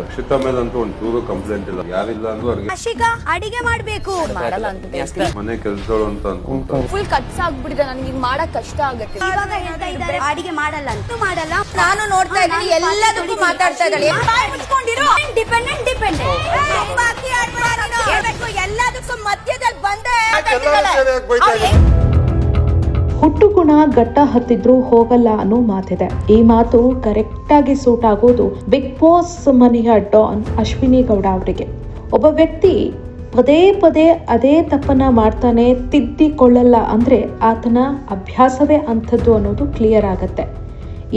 ರಕ್ಷಿತಾ ಮೇಲೆ ಅಂತೂ ಒಂದು ಚೂರು ಕಂಪ್ಲೇಂಟ್ ಇಲ್ಲ. ಯಾರಿಲ್ಲ ಅಂದ್ರೆ ಅವ್ರಿಗೆ ಅಡಿಗೆ ಮಾಡ್ಬೇಕು. ಮಾಡಲ್ಲ ಅಂತ ಮನೆ ಕೆಲ್ಸಗಳು ಅಂತ ಅನ್ಕೊಂತ. ಫುಲ್ ಕಟ್ಸ್ ಆಗ್ಬಿಟ್ಟಿದೆ ನನಗೆ ಈಗ ಮಾಡಕ್ ಕಷ್ಟ ಆಗುತ್ತೆ. ಇವಾಗ ಹೇಳ್ತಾ ಇದ್ದಾರೆ ಅಡಿಗೆ ಮಾಡಲ್ಲ ಅಂತೂ. ಮಾಡಲ್ಲ. ನಾನು ನೋಡ್ತಾ ಇದ್ದೀನಿ ಎಲ್ಲದಕ್ಕೂ ಮಾತಾಡ್ತಾ ಇದ್ದಾಳೆ ಡಿಪೆಂಡೆಂಟ್ ಡಿಪೆಂಡೆಂಟ್ ಎಲ್ಲದಕ್ಕೂ ಮಧ್ಯದಲ್ಲಿ ಬಂದೆ ಹುಟ್ಟು ಘಟ್ಟ ಹತ್ತಿದ್ರೂ ಹೋಗಲ್ಲ ಅನ್ನೋ ಮಾತಿದೆ. ಈ ಮಾತು ಕರೆಕ್ಟ್ ಆಗಿ ಸೂಟ್ ಆಗೋದು ಬಿಗ್ ಬಾಸ್ ಮನೆಯ ಡಾನ್ ಅಶ್ವಿನಿ ಗೌಡ ಅವರಿಗೆ. ಒಬ್ಬ ವ್ಯಕ್ತಿ ಪದೇ ಪದೇ ಅದೇ ತಪ್ಪನ್ನ ಮಾಡ್ತಾನೆ ತಿದ್ದಿಕೊಳ್ಳಲ್ಲ ಅಂದ್ರೆ ಆತನ ಅಭ್ಯಾಸವೇ ಅಂಥದ್ದು ಅನ್ನೋದು ಕ್ಲಿಯರ್ ಆಗತ್ತೆ.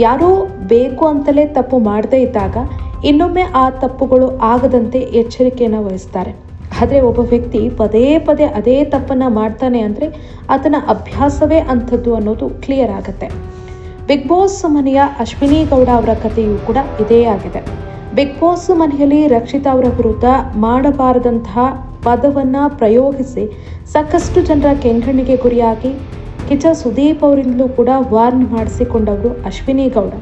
ಯಾರೋ ಬೇಕು ಅಂತಲೇ ತಪ್ಪು ಮಾಡದೇ ಇದ್ದಾಗ ಇನ್ನೊಮ್ಮೆ ಆ ತಪ್ಪುಗಳು ಆಗದಂತೆ ಎಚ್ಚರಿಕೆಯನ್ನು ವಹಿಸ್ತಾರೆ. ಆದರೆ ಒಬ್ಬ ವ್ಯಕ್ತಿ ಪದೇ ಪದೇ ಅದೇ ತಪ್ಪನ್ನು ಮಾಡ್ತಾನೆ ಅಂದರೆ ಆತನ ಅಭ್ಯಾಸವೇ ಅಂಥದ್ದು ಅನ್ನೋದು ಕ್ಲಿಯರ್ ಆಗುತ್ತೆ. ಬಿಗ್ ಬಾಸ್ ಮನೆಯ ಅಶ್ವಿನಿ ಗೌಡ ಅವರ ಕಥೆಯೂ ಕೂಡ ಇದೇ ಆಗಿದೆ. ಬಿಗ್ ಬಾಸ್ ಮನೆಯಲ್ಲಿ ರಕ್ಷಿತಾ ಅವರ ವಿರುದ್ಧ ಮಾಡಬಾರದಂತಹ ಪದವನ್ನು ಪ್ರಯೋಗಿಸಿ ಸಾಕಷ್ಟು ಜನರ ಕೆಂಗಣ್ಣಿಗೆ ಗುರಿಯಾಗಿ ಕಿಚ ಸುದೀಪ್ ಅವರಿಂದಲೂ ಕೂಡ ವಾರ್ನ್ ಮಾಡಿಸಿಕೊಂಡವರು ಅಶ್ವಿನಿ ಗೌಡ.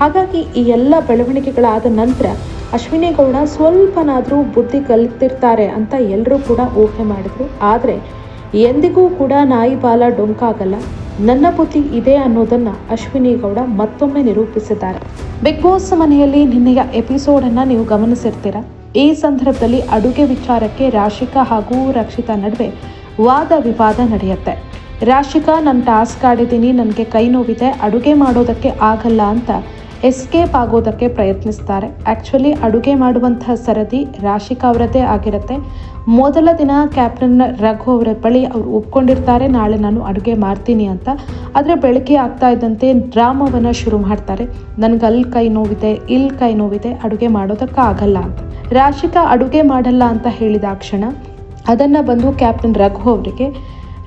ಹಾಗಾಗಿ ಈ ಎಲ್ಲ ಬೆಳವಣಿಗೆಗಳಾದ ನಂತರ ಅಶ್ವಿನಿ ಗೌಡ ಸ್ವಲ್ಪನಾದರೂ ಬುದ್ಧಿ ಕಲಿತಿರ್ತಾರೆ ಅಂತ ಎಲ್ಲರೂ ಕೂಡ ಊಹೆ ಮಾಡಿದ್ರು. ಆದರೆ ಎಂದಿಗೂ ಕೂಡ ನಾಯಿ ಬಾಲ ಡೊಂಕಾಗಲ್ಲ. ನನ್ನ ಬುದ್ಧಿ ಇದೆ ಅನ್ನೋದನ್ನು ಅಶ್ವಿನಿ ಗೌಡ ಮತ್ತೊಮ್ಮೆ ನಿರೂಪಿಸಿದ್ದಾರೆ. ಬಿಗ್ ಬಾಸ್ ಮನೆಯಲ್ಲಿ ನಿನ್ನೆಯ ಎಪಿಸೋಡನ್ನು ನೀವು ಗಮನಿಸಿರ್ತೀರ? ಈ ಸಂದರ್ಭದಲ್ಲಿ ಅಡುಗೆ ವಿಚಾರಕ್ಕೆ ರಾಶಿಕಾ ಹಾಗೂ ರಕ್ಷಿತಾ ನಡುವೆ ವಾದ ವಿವಾದ ನಡೆಯುತ್ತೆ. ರಾಶಿಕಾ, ನಾನು ಟಾಸ್ಕ್ ಆಡಿದ್ದೀನಿ, ನನಗೆ ಕೈ ನೋವಿದೆ, ಅಡುಗೆ ಮಾಡೋದಕ್ಕೆ ಆಗಲ್ಲ ಅಂತ ಎಸ್ಕೇಪ್ ಆಗೋದಕ್ಕೆ ಪ್ರಯತ್ನಿಸ್ತಾರೆ. ಆ್ಯಕ್ಚುಲಿ ಅಡುಗೆ ಮಾಡುವಂತಹ ಸರದಿ ರಾಶಿಕಾ ಅವರದ್ದೇ ಆಗಿರುತ್ತೆ. ಮೊದಲ ದಿನ ಕ್ಯಾಪ್ಟನ್ ರಘು ಅವರ ಬಳಿ ಅವರು ಒಪ್ಕೊಂಡಿರ್ತಾರೆ, ನಾಳೆ ನಾನು ಅಡುಗೆ ಮಾಡ್ತೀನಿ ಅಂತ. ಆದರೆ ಬೆಳಗ್ಗೆ ಆಗ್ತಾ ಇದ್ದಂತೆ ಡ್ರಾಮವನ್ನು ಶುರು ಮಾಡ್ತಾರೆ. ನನಗೆ ಅಲ್ಲಿ ಕೈ ನೋವಿದೆ ಇಲ್ಲಿ ಕೈ ನೋವಿದೆ, ಅಡುಗೆ ಮಾಡೋದಕ್ಕೆ ಆಗಲ್ಲ ಅಂತ. ರಾಶಿಕಾ ಅಡುಗೆ ಮಾಡಲ್ಲ ಅಂತ ಹೇಳಿದ ಕ್ಷಣ ಅದನ್ನು ಬಂದು ಕ್ಯಾಪ್ಟನ್ ರಘು ಅವರಿಗೆ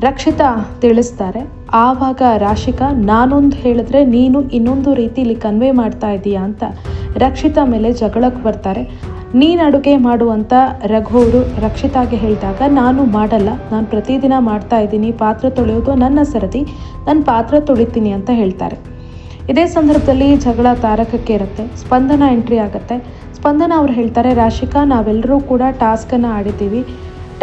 ರಕ್ಷಿತಾ ತಿಳಿಸ್ತಾರೆ. ಆವಾಗ ರಾಶಿಕಾ, ನಾನೊಂದು ಹೇಳಿದ್ರೆ ನೀನು ಇನ್ನೊಂದು ರೀತಿಲಿ ಕನ್ವೆ ಮಾಡ್ತಾ ಇದೀಯಾ ಅಂತ ರಕ್ಷಿತಾ ಮೇಲೆ ಜಗಳಕ್ಕೆ ಬರ್ತಾರೆ. ನೀನು ಅಡುಗೆ ಮಾಡುವಂಥ ರಘುವರು ರಕ್ಷಿತಾಗೆ ಹೇಳಿದಾಗ, ನಾನು ಮಾಡಲ್ಲ, ನಾನು ಪ್ರತಿದಿನ ಮಾಡ್ತಾ ಇದ್ದೀನಿ, ಪಾತ್ರೆ ತೊಳೆಯೋದು ನನ್ನ ಸರದಿ, ನಾನು ಪಾತ್ರೆ ತೊಳಿತೀನಿ ಅಂತ ಹೇಳ್ತಾರೆ. ಇದೇ ಸಂದರ್ಭದಲ್ಲಿ ಜಗಳ ತಾರಕಕ್ಕೆ ಇರುತ್ತೆ, ಸ್ಪಂದನ ಎಂಟ್ರಿ ಆಗುತ್ತೆ. ಸ್ಪಂದನ ಅವ್ರು ಹೇಳ್ತಾರೆ, ರಾಶಿಕಾ ನಾವೆಲ್ಲರೂ ಕೂಡ ಟಾಸ್ಕನ್ನು ಆಡಿದ್ದೀವಿ.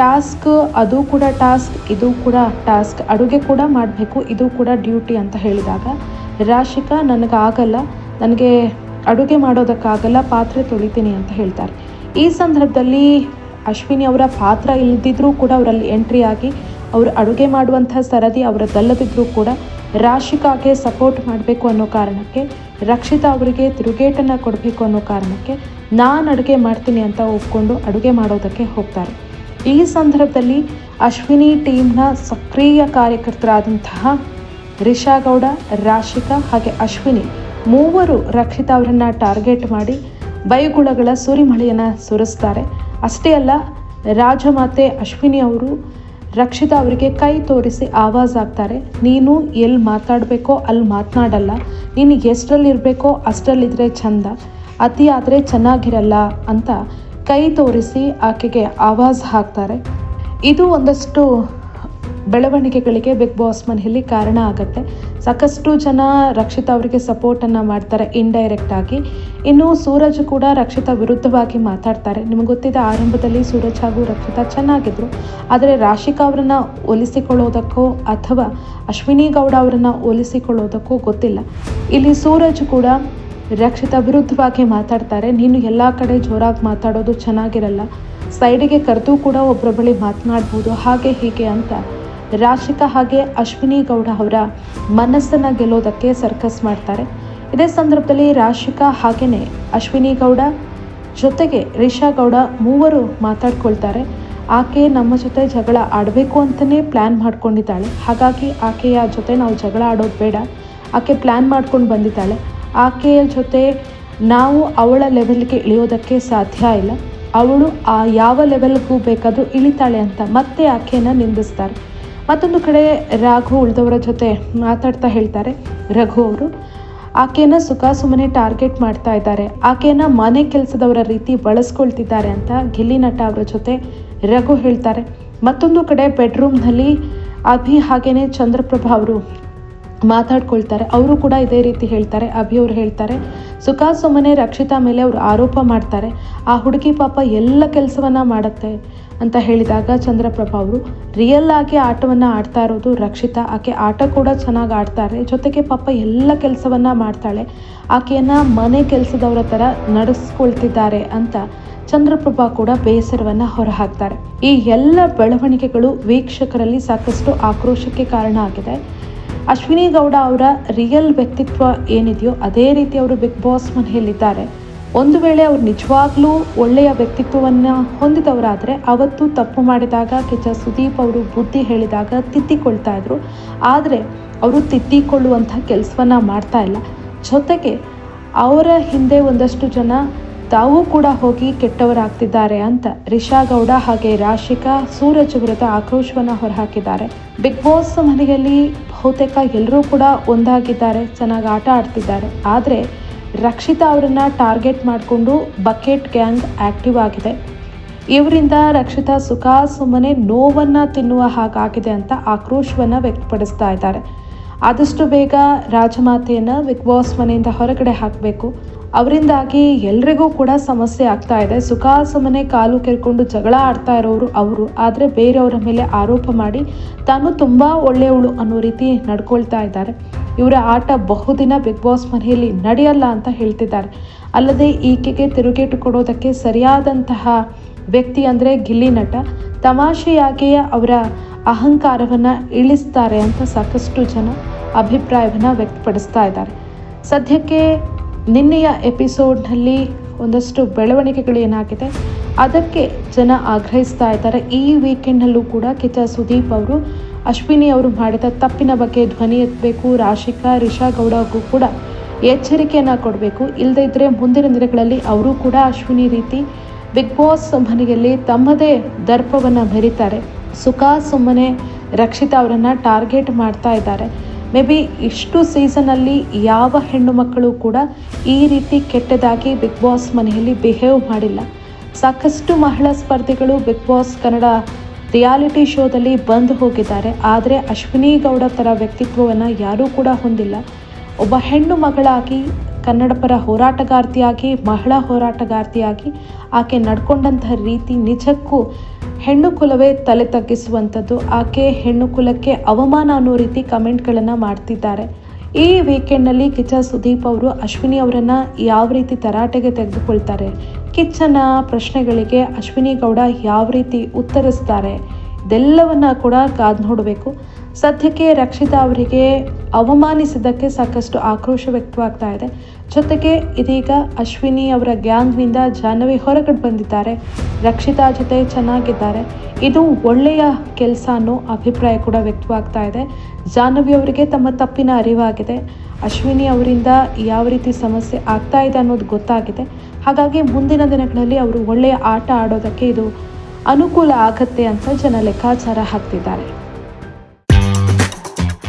ಟಾಸ್ಕ್, ಅದು ಕೂಡ ಟಾಸ್ಕ್, ಇದು ಕೂಡ ಟಾಸ್ಕ್. ಅಡುಗೆ ಕೂಡ ಮಾಡಬೇಕು, ಇದು ಕೂಡ ಡ್ಯೂಟಿ ಅಂತ ಹೇಳಿದಾಗ, ರಾಶಿಕಾ, ನನಗಾಗಲ್ಲ, ನನಗೆ ಅಡುಗೆ ಮಾಡೋದಕ್ಕಾಗಲ್ಲ, ಪಾತ್ರೆ ತೊಳಿತೀನಿ ಅಂತ ಹೇಳ್ತಾರೆ. ಈ ಸಂದರ್ಭದಲ್ಲಿ ಅಶ್ವಿನಿ ಅವರ ಪಾತ್ರ ಇಲ್ಲದಿದ್ದರೂ ಕೂಡ ಅವರಲ್ಲಿ ಎಂಟ್ರಿ ಆಗಿ, ಅವರು ಅಡುಗೆ ಮಾಡುವಂಥ ಸರದಿ ಅವರದ್ದಲ್ಲದಿದ್ದರೂ ಕೂಡ ರಾಶಿಕಾಗೆ ಸಪೋರ್ಟ್ ಮಾಡಬೇಕು ಅನ್ನೋ ಕಾರಣಕ್ಕೆ, ರಕ್ಷಿತ ಅವರಿಗೆ ತಿರುಗೇಟನ್ನು ಕೊಡಬೇಕು ಅನ್ನೋ ಕಾರಣಕ್ಕೆ ನಾನು ಅಡುಗೆ ಮಾಡ್ತೀನಿ ಅಂತ ಒಪ್ಕೊಂಡು ಅಡುಗೆ ಮಾಡೋದಕ್ಕೆ ಹೋಗ್ತಾರೆ. ಈ ಸಂದರ್ಭದಲ್ಲಿ ಅಶ್ವಿನಿ ಟೀಮ್ನ ಸಕ್ರಿಯ ಕಾರ್ಯಕರ್ತರಾದಂತಹ ರಿಷಾ ಗೌಡ ರಾಶಿಕಾ ಹಾಗೆ ಅಶ್ವಿನಿ ಮೂವರು ರಕ್ಷಿತಾ ಅವರನ್ನು ಟಾರ್ಗೆಟ್ ಮಾಡಿ ಬೈಗುಳಗಳ ಸುರಿಮಳೆಯನ್ನು ಸುರಿಸ್ತಾರೆ. ಅಷ್ಟೇ ಅಲ್ಲ, ರಾಜಮಾತೆ ಅಶ್ವಿನಿ ಅವರು ರಕ್ಷಿತಾ ಅವರಿಗೆ ಕೈ ತೋರಿಸಿ ಆವಾಜ್ ಆಗ್ತಾರೆ ನೀನು ಎಲ್ಲಿ ಮಾತಾಡಬೇಕೋ ಅಲ್ಲಿ ಮಾತನಾಡಲ್ಲ. ನೀನು ಎಷ್ಟರಲ್ಲಿರಬೇಕೋ ಅಷ್ಟರಲ್ಲಿದ್ದರೆ ಚಂದ. ಅತಿ ಆದರೆ ಚೆನ್ನಾಗಿರಲ್ಲ ಅಂತ ಕೈ ತೋರಿಸಿ ಆಕೆಗೆ ಆವಾಜ್ ಹಾಕ್ತಾರೆ. ಇದು ಒಂದಷ್ಟು ಬೆಳವಣಿಗೆಗಳಿಗೆ ಬಿಗ್ ಬಾಸ್ ಮನೆಯಲ್ಲಿ ಕಾರಣ ಆಗುತ್ತೆ. ಸಾಕಷ್ಟು ಜನ ರಕ್ಷಿತಾ ಅವರಿಗೆ ಸಪೋರ್ಟನ್ನು ಮಾಡ್ತಾರೆ ಇಂಡೈರೆಕ್ಟ್ ಆಗಿ. ಇನ್ನು ಸೂರಜ್ ಕೂಡ ರಕ್ಷಿತಾ ವಿರುದ್ಧವಾಗಿ ಮಾತಾಡ್ತಾರೆ. ನಿಮಗೆ ಗೊತ್ತಿದ್ದ ಆರಂಭದಲ್ಲಿ ಸೂರಜ್ ಹಾಗೂ ರಕ್ಷಿತ ಚೆನ್ನಾಗಿದ್ರು. ಆದರೆ ರಾಶಿಕಾ ಅವರನ್ನು ಒಲಿಸಿಕೊಳ್ಳೋದಕ್ಕೋ ಅಥವಾ ಅಶ್ವಿನಿ ಗೌಡ ಅವರನ್ನು ಒಲಿಸಿಕೊಳ್ಳೋದಕ್ಕೋ ಗೊತ್ತಿಲ್ಲ. ಇಲ್ಲಿ ಸೂರಜ್ ಕೂಡ ರಕ್ಷಿತಾ ವಿರುದ್ಧವಾಗಿ ಮಾತಾಡ್ತಾರೆ. ನೀನು ಎಲ್ಲ ಕಡೆ ಜೋರಾಗಿ ಮಾತಾಡೋದು ಚೆನ್ನಾಗಿರಲ್ಲ. ಸೈಡಿಗೆ ಕರೆದು ಕೂಡ ಒಬ್ಬರ ಬಳಿ ಮಾತನಾಡ್ಬೋದು. ಹಾಗೆ ಹೀಗೆ ಅಂತ ರಾಶಿಕಾ ಹಾಗೆ ಅಶ್ವಿನಿ ಗೌಡ ಅವರ ಮನಸ್ಸನ್ನು ಗೆಲ್ಲೋದಕ್ಕೆ ಸರ್ಕಸ್ ಮಾಡ್ತಾರೆ. ಇದೇ ಸಂದರ್ಭದಲ್ಲಿ ರಾಶಿಕಾ ಹಾಗೆಯೇ ಅಶ್ವಿನಿ ಗೌಡ ಜೊತೆಗೆ ರಿಷಾ ಗೌಡ ಮೂವರು ಮಾತಾಡ್ಕೊಳ್ತಾರೆ. ಆಕೆ ನಮ್ಮ ಜೊತೆ ಜಗಳ ಆಡಬೇಕು ಅಂತಲೇ ಪ್ಲ್ಯಾನ್ ಮಾಡ್ಕೊಂಡಿದ್ದಾಳೆ. ಹಾಗಾಗಿ ಆಕೆಯ ಜೊತೆ ನಾವು ಜಗಳ ಆಡೋದು ಬೇಡ. ಆಕೆ ಪ್ಲ್ಯಾನ್ ಮಾಡ್ಕೊಂಡು ಬಂದಿದ್ದಾಳೆ. ಆಕೆಯ ಜೊತೆ ನಾವು ಅವಳ ಲೆವೆಲ್ಗೆ ಇಳಿಯೋದಕ್ಕೆ ಸಾಧ್ಯ ಇಲ್ಲ. ಅವಳು ಆ ಯಾವ ಲೆವೆಲ್ಗೂ ಬೇಕಾದರೂ ಇಳಿತಾಳೆ ಅಂತ ಮತ್ತೆ ಆಕೆಯನ್ನು ನಿಂದಿಸ್ತಾರೆ. ಮತ್ತೊಂದು ಕಡೆ ರಾಘು ಉಳಿದವರ ಜೊತೆ ಮಾತಾಡ್ತಾ ಹೇಳ್ತಾರೆ, ರಘು ಅವರು, ಆಕೆಯನ್ನು ಸುಖ ಸುಮ್ಮನೆ ಟಾರ್ಗೆಟ್ ಮಾಡ್ತಾ ಇದ್ದಾರೆ. ಆಕೆಯನ್ನು ಮನೆ ಕೆಲಸದವರ ರೀತಿ ಬಳಸ್ಕೊಳ್ತಿದ್ದಾರೆ ಅಂತ ಗಿಲ್ಲಿ ನಟ ಅವರ ಜೊತೆ ರಘು ಹೇಳ್ತಾರೆ. ಮತ್ತೊಂದು ಕಡೆ ಬೆಡ್ರೂಮ್ನಲ್ಲಿ ಅಭಿ ಹಾಗೆಯೇ ಚಂದ್ರಪ್ರಭಾ ಅವರು ಮಾತಾಡ್ಕೊಳ್ತಾರೆ. ಅವರು ಕೂಡ ಇದೇ ರೀತಿ ಹೇಳ್ತಾರೆ, ಅಭಿ ಅವ್ರು ಹೇಳ್ತಾರೆ. ಸುಖ ಸುಮ್ಮನೆ ರಕ್ಷಿತಾ ಮೇಲೆ ಅವರು ಆರೋಪ ಮಾಡ್ತಾರೆ. ಆ ಹುಡುಗಿ ಪಾಪ ಎಲ್ಲ ಕೆಲಸವನ್ನ ಮಾಡುತ್ತೆ ಅಂತ ಹೇಳಿದಾಗ ಚಂದ್ರಪ್ರಭಾ ಅವರು ರಿಯಲ್ ಆಗಿ ಆಟವನ್ನು ಆಡ್ತಾ ಇರೋದು ರಕ್ಷಿತಾ. ಆಕೆ ಆಟ ಕೂಡ ಚೆನ್ನಾಗಿ ಆಡ್ತಾರೆ. ಜೊತೆಗೆ ಪಾಪ ಎಲ್ಲ ಕೆಲಸವನ್ನ ಮಾಡ್ತಾಳೆ. ಆಕೆಯನ್ನ ಮನೆ ಕೆಲಸದವರ ಥರ ನಡೆಸ್ಕೊಳ್ತಿದ್ದಾರೆ ಅಂತ ಚಂದ್ರಪ್ರಭಾ ಕೂಡ ಬೇಸರವನ್ನು ಹೊರಹಾಕ್ತಾರೆ. ಈ ಎಲ್ಲ ಬೆಳವಣಿಗೆಗಳು ವೀಕ್ಷಕರಲ್ಲಿ ಸಾಕಷ್ಟು ಆಕ್ರೋಶಕ್ಕೆ ಕಾರಣ ಆಗಿದೆ. ಅಶ್ವಿನಿ ಗೌಡ ಅವರ ರಿಯಲ್ ವ್ಯಕ್ತಿತ್ವ ಏನಿದೆಯೋ ಅದೇ ರೀತಿ ಅವರು ಬಿಗ್ ಬಾಸ್ ಮನೆಯಲ್ಲಿದ್ದಾರೆ ಒಂದು ವೇಳೆ ಅವ್ರು ನಿಜವಾಗ್ಲೂ ಒಳ್ಳೆಯ ವ್ಯಕ್ತಿತ್ವವನ್ನು ಹೊಂದಿದವರಾದರೆ ಅವತ್ತು ತಪ್ಪು ಮಾಡಿದಾಗ ಕೆಚ ಸುದೀಪ್ ಅವರು ಬುದ್ಧಿ ಹೇಳಿದಾಗ ತಿದ್ದಿಕೊಳ್ತಾ ಇದ್ರು. ಆದರೆ ಅವರು ತಿದ್ದಿಕೊಳ್ಳುವಂಥ ಕೆಲಸವನ್ನು ಮಾಡ್ತಾ ಇಲ್ಲ. ಜೊತೆಗೆ ಅವರ ಹಿಂದೆ ಒಂದಷ್ಟು ಜನ ತಾವು ಕೂಡ ಹೋಗಿ ಕೆಟ್ಟವರಾಗ್ತಿದ್ದಾರೆ ಅಂತ ರಿಷಾ ಗೌಡ ಹಾಗೆ ರಾಶಿಕಾ ಸೂರಜ್ ವಿರುದ್ಧ ಆಕ್ರೋಶವನ್ನು ಹೊರಹಾಕಿದ್ದಾರೆ. ಬಿಗ್ ಬಾಸ್ ಮನೆಯಲ್ಲಿ ಬಹುತೇಕ ಎಲ್ಲರೂ ಕೂಡ ಒಂದಾಗಿದ್ದಾರೆ, ಚೆನ್ನಾಗಿ ಆಟ ಆಡ್ತಿದ್ದಾರೆ. ಆದರೆ ರಕ್ಷಿತಾ ಅವರನ್ನ ಟಾರ್ಗೆಟ್ ಮಾಡಿಕೊಂಡು ಬಕೆಟ್ ಗ್ಯಾಂಗ್ ಆಕ್ಟಿವ್ ಆಗಿದೆ. ಇವರಿಂದ ರಕ್ಷಿತಾ ಸುಖ ಸುಮ್ಮನೆ ನೋವನ್ನು ತಿನ್ನುವ ಹಾಗಾಗಿದೆ ಅಂತ ಆಕ್ರೋಶವನ್ನು ವ್ಯಕ್ತಪಡಿಸ್ತಾ ಇದ್ದಾರೆ. ಆದಷ್ಟು ಬೇಗ ರಾಜಮಾತೆಯನ್ನು ಬಿಗ್ ಬಾಸ್ ಮನೆಯಿಂದ ಹೊರಗಡೆ ಹಾಕಬೇಕು. ಅವರಿಂದಾಗಿ ಎಲ್ರಿಗೂ ಕೂಡ ಸಮಸ್ಯೆ ಆಗ್ತಾ ಇದೆ. ಸುಖ ಸುಮ್ಮನೆ ಕಾಲು ಕೆರ್ಕೊಂಡು ಜಗಳ ಆಡ್ತಾ ಇರೋರು ಅವರು. ಆದರೆ ಬೇರೆಯವರ ಮೇಲೆ ಆರೋಪ ಮಾಡಿ ತಾನು ತುಂಬ ಒಳ್ಳೆಯವಳು ಅನ್ನೋ ರೀತಿ ನಡ್ಕೊಳ್ತಾ ಇದ್ದಾರೆ. ಇವರ ಆಟ ಬಹುದಿನ ಬಿಗ್ ಬಾಸ್ ಮನೆಯಲ್ಲಿ ನಡೆಯಲ್ಲ ಅಂತ ಹೇಳ್ತಿದ್ದಾರೆ. ಅಲ್ಲದೆ ಈಕೆಗೆ ತಿರುಗೇಟು ಕೊಡೋದಕ್ಕೆ ಸರಿಯಾದಂತಹ ವ್ಯಕ್ತಿ ಅಂದರೆ ಗಿಲ್ಲಿ ನಟ. ತಮಾಷೆಯಾಗಿಯೇ ಅವರ ಅಹಂಕಾರವನ್ನು ಇಳಿಸ್ತಾರೆ ಅಂತ ಸಾಕಷ್ಟು ಜನ ಅಭಿಪ್ರಾಯವನ್ನು ವ್ಯಕ್ತಪಡಿಸ್ತಾ ಇದ್ದಾರೆ. ಸದ್ಯಕ್ಕೆ ನಿನ್ನೆಯ ಎಪಿಸೋಡ್ನಲ್ಲಿ ಒಂದಷ್ಟು ಬೆಳವಣಿಗೆಗಳು ಏನಾಗಿದೆ, ಅದಕ್ಕೆ ಜನ ಆಗ್ರಹಿಸ್ತಾ ಇದ್ದಾರೆ. ಈ ವೀಕೆಂಡ್ನಲ್ಲೂ ಕೂಡ ಕಿಚ್ಚ ಸುದೀಪ್ ಅವರು, ಅಶ್ವಿನಿ ಅವರು ಮಾಡಿದ ತಪ್ಪಿನ ಬಗ್ಗೆ ಧ್ವನಿ ಎತ್ತಬೇಕು, ರಾಶಿಕಾ, ರಿಷಾ ಗೌಡಗೂ ಕೂಡ ಎಚ್ಚರಿಕೆಯನ್ನು ಕೊಡಬೇಕು. ಇಲ್ಲದೇ ಇದ್ದರೆ ಮುಂದಿನ ದಿನಗಳಲ್ಲಿ ಅವರು ಕೂಡ ಅಶ್ವಿನಿ ರೀತಿ ಬಿಗ್ ಬಾಸ್ ಮನೆಯಲ್ಲಿ ತಮ್ಮದೇ ದರ್ಪವನ್ನು ಮೆರಿತಾರೆ ಸುಖ ಸುಮ್ಮನೆ ರಕ್ಷಿತಾ ಅವರನ್ನು ಟಾರ್ಗೆಟ್ ಮಾಡ್ತಾ ಇದ್ದಾರೆ. ಮೇ ಬಿ ಇಷ್ಟು ಸೀಸನಲ್ಲಿ ಯಾವ ಹೆಣ್ಣು ಮಕ್ಕಳು ಕೂಡ ಈ ರೀತಿ ಕೆಟ್ಟದಾಗಿ ಬಿಗ್ ಬಾಸ್ ಮನೆಯಲ್ಲಿ ಬಿಹೇವ್ ಮಾಡಿಲ್ಲ. ಸಾಕಷ್ಟು ಮಹಿಳಾ ಸ್ಪರ್ಧಿಗಳು ಬಿಗ್ ಬಾಸ್ ಕನ್ನಡ ರಿಯಾಲಿಟಿ ಶೋದಲ್ಲಿ ಬಂದು ಹೋಗಿದ್ದಾರೆ. ಆದರೆ ಅಶ್ವಿನಿ ಗೌಡ ಥರ ವ್ಯಕ್ತಿತ್ವವನ್ನು ಯಾರೂ ಕೂಡ ಹೊಂದಿಲ್ಲ. ಒಬ್ಬ ಹೆಣ್ಣು ಮಗಳಾಗಿ ಕನ್ನಡ ಪರ ಹೋರಾಟಗಾರ್ತಿಯಾಗಿ, ಮಹಿಳಾ ಹೋರಾಟಗಾರ್ತಿಯಾಗಿ ಆಕೆ ನಡ್ಕೊಂಡಂತಹ ರೀತಿ ನಿಜಕ್ಕೂ ಹೆಣ್ಣು ಕುಲವೇ ತಲೆ ತಗ್ಗಿಸುವಂಥದ್ದು. ಆಕೆ ಹೆಣ್ಣು ಕುಲಕ್ಕೆ ಅವಮಾನ ಅನ್ನೋ ರೀತಿ ಕಮೆಂಟ್ಗಳನ್ನು ಮಾಡ್ತಿದ್ದಾರೆ. ಈ ವೀಕೆಂಡ್ನಲ್ಲಿ ಕಿಚ್ಚ ಸುದೀಪ್ ಅವರು ಅಶ್ವಿನಿ ಅವರನ್ನು ಯಾವ ರೀತಿ ತರಾಟೆಗೆ ತೆಗೆದುಕೊಳ್ತಾರೆ ಕಿಚ್ಚನ ಪ್ರಶ್ನೆಗಳಿಗೆ ಅಶ್ವಿನಿ ಗೌಡ ಯಾವ ರೀತಿ ಉತ್ತರಿಸ್ತಾರೆ, ಇದೆಲ್ಲವನ್ನ ಕೂಡ ಕಾದ್ ನೋಡಬೇಕು. ಸದ್ಯಕ್ಕೆ ರಕ್ಷಿತಾ ಅವರಿಗೆ ಅವಮಾನಿಸಿದ್ದಕ್ಕೆ ಸಾಕಷ್ಟು ಆಕ್ರೋಶ ವ್ಯಕ್ತವಾಗ್ತಾ ಇದೆ. ಜೊತೆಗೆ ಇದೀಗ ಅಶ್ವಿನಿ ಅವರ ಗ್ಯಾಂಗ್ನಿಂದ ಜಾಹ್ನವಿ ಹೊರಗಡೆ ಬಂದಿದ್ದಾರೆ. ರಕ್ಷಿತಾ ಜೊತೆ ಚೆನ್ನಾಗಿದ್ದಾರೆ. ಇದು ಒಳ್ಳೆಯ ಕೆಲಸ ಅನ್ನೋ ಅಭಿಪ್ರಾಯ ಕೂಡ ವ್ಯಕ್ತವಾಗ್ತಾ ಇದೆ. ಜಾಹ್ನವಿ ಅವರಿಗೆ ತಮ್ಮ ತಪ್ಪಿನ ಅರಿವಾಗಿದೆ. ಅಶ್ವಿನಿ ಅವರಿಂದ ಯಾವ ರೀತಿ ಸಮಸ್ಯೆ ಆಗ್ತಾ ಇದೆ ಅನ್ನೋದು ಗೊತ್ತಾಗಿದೆ. ಹಾಗಾಗಿ ಮುಂದಿನ ದಿನಗಳಲ್ಲಿ ಅವರು ಒಳ್ಳೆಯ ಆಟ ಆಡೋದಕ್ಕೆ ಇದು ಅನುಕೂಲ ಆಗತ್ತೆ ಅಂತ ಜನ ಲೆಕ್ಕಾಚಾರ ಹಾಕ್ತಿದ್ದಾರೆ.